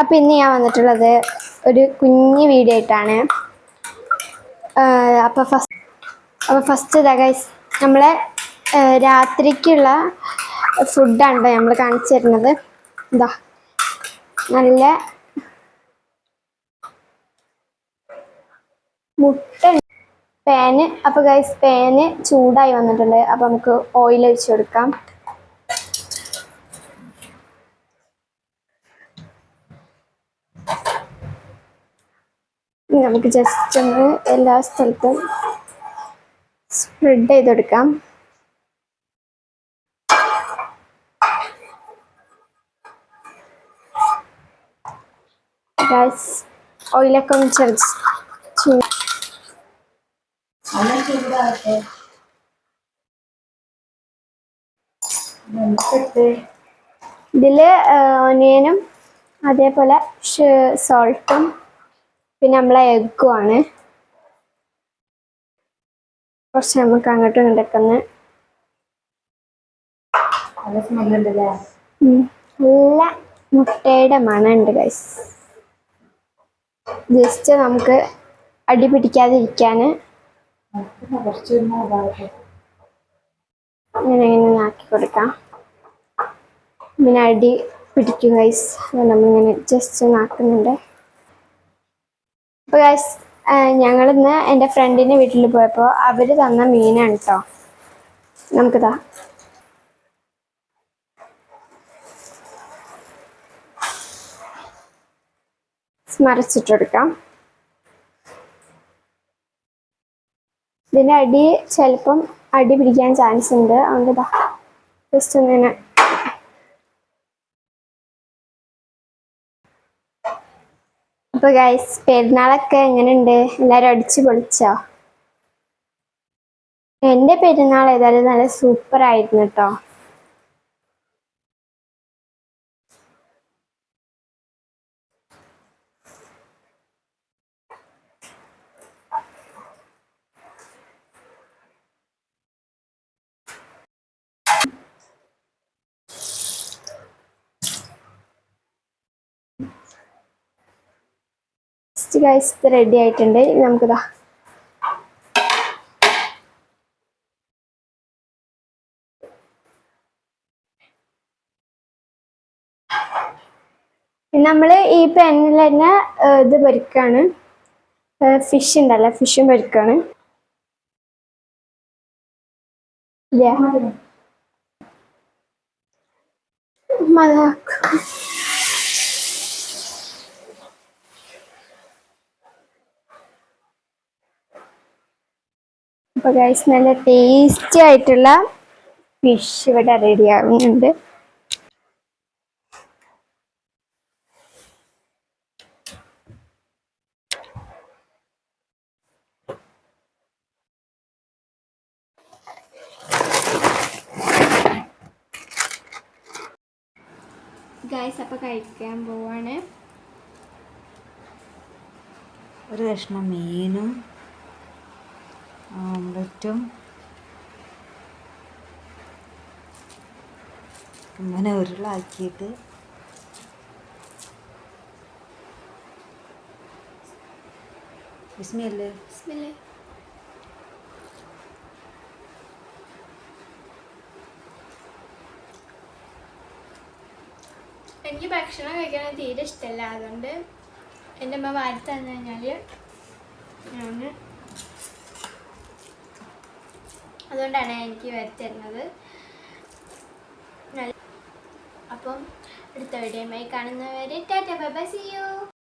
അപ്പം ഇന്ന് ഞാൻ വന്നിട്ടുള്ളത് ഒരു കുഞ്ഞു വീഡിയോ ആയിട്ടാണ്. അപ്പോൾ ഫസ്റ്റ് അപ്പോൾ ഫസ്റ്റ് ഇതാ ഗൈസ് നമ്മളെ രാത്രിക്കുള്ള ഫുഡാണ് നമ്മൾ കാണിച്ചു തരുന്നത്. എന്താ നല്ല മുട്ട പാന് അപ്പോൾ ഗൈസ് പാന് ചൂടായി വന്നിട്ടുണ്ട്. അപ്പോൾ നമുക്ക് ഓയിൽ ഒഴിച്ചു കൊടുക്കാം. നമുക്ക് ജസ്റ്റ് ഒന്ന് എല്ലാ സ്ഥലത്തും സ്പ്രെഡ് ചെയ്തെടുക്കാം. ഗൈസ് ഓയിലൊക്കെ ഒന്ന് ചെറു ചൂ നല്ല ചൂടാകട്ടെ വെളുത്തിട്ട് ഇതിൽ ഒനിയനും അതേപോലെ സോൾട്ടും പിന്നെ നമ്മളെ എഗ്ഗുമാണ് കുറച്ച് നമുക്ക് അങ്ങോട്ട് ഇങ്ങോട്ടൊക്കെ നല്ല മുട്ടയുടെ മണമുണ്ട് ഗൈസ് ജസ്റ്റ് നമുക്ക് അടി പിടിക്കാതിരിക്കാൻ ഇങ്ങനെ ഇങ്ങനെ ആക്കി കൊടുക്കാം. പിന്നെ അടി പിടിക്കും ഗൈസ് നമ്മളിങ്ങനെ ജസ്റ്റ് നാക്കുന്നുണ്ട് അപ്പോൾ ഗൈസ് ഞങ്ങളിന്ന് എന്റെ ഫ്രണ്ടിന്റെ വീട്ടിൽ പോയപ്പോൾ അവർ തന്ന മീനാണ് കേട്ടോ നമുക്കിതാ. മറിച്ചിട്ട് കൊടുക്കാം ഇതിന്റെ അടി ചിലപ്പം അടി പിടിക്കാൻ ചാൻസ് ഉണ്ട്. അതുകൊണ്ട് ജസ്റ്റ് ഒന്നിങ്ങനെ അപ്പൊ ഗൈസ് പെരുന്നാളൊക്കെ എങ്ങനെയുണ്ട് എല്ലാരും അടിച്ചു പൊളിച്ചോ? എന്റെ പെരുന്നാൾ ഏതായാലും നല്ല സൂപ്പർ ആയിരുന്നു കേട്ടോ നെക്സ്റ്റ് ഗൈസ് ഇത് റെഡി ആയിട്ടുണ്ട്. നമുക്കിതാ. നമ്മൾ ഈ പെന്നിൽ തന്നെ ഇത് പൊരിക്കാണ് ഫിഷ് ഉണ്ടല്ലോ? ഫിഷും പൊരിക്കാണ്? മതാക്കും അപ്പോൾ ഗൈസ് നല്ല ടേസ്റ്റി ആയിട്ടുള്ള ഫിഷ് ഇവിടെ റെഡി ആവുന്നുണ്ട്. ഗൈസ് അപ്പോൾ കഴിക്കാൻ പോവാണ്. ഒരു കഷ്ണം മീനും ഓംലറ്റും ഇങ്ങനെ ഉരുളാക്കിയിട്ട് വിസ്മയല്ലേ. എനിക്ക് ഭക്ഷണം കഴിക്കാൻ തീരെ ഇഷ്ടമല്ല അതുകൊണ്ട് എന്റെ അമ്മ വാരി തന്നു കഴിഞ്ഞാൽ ഞാൻ അതുകൊണ്ടാണ് എനിക്ക് വരുത്തരുന്നത് അപ്പം അടുത്ത വീഡിയോയുമായി കാണുന്നവരെ tata bye bye see you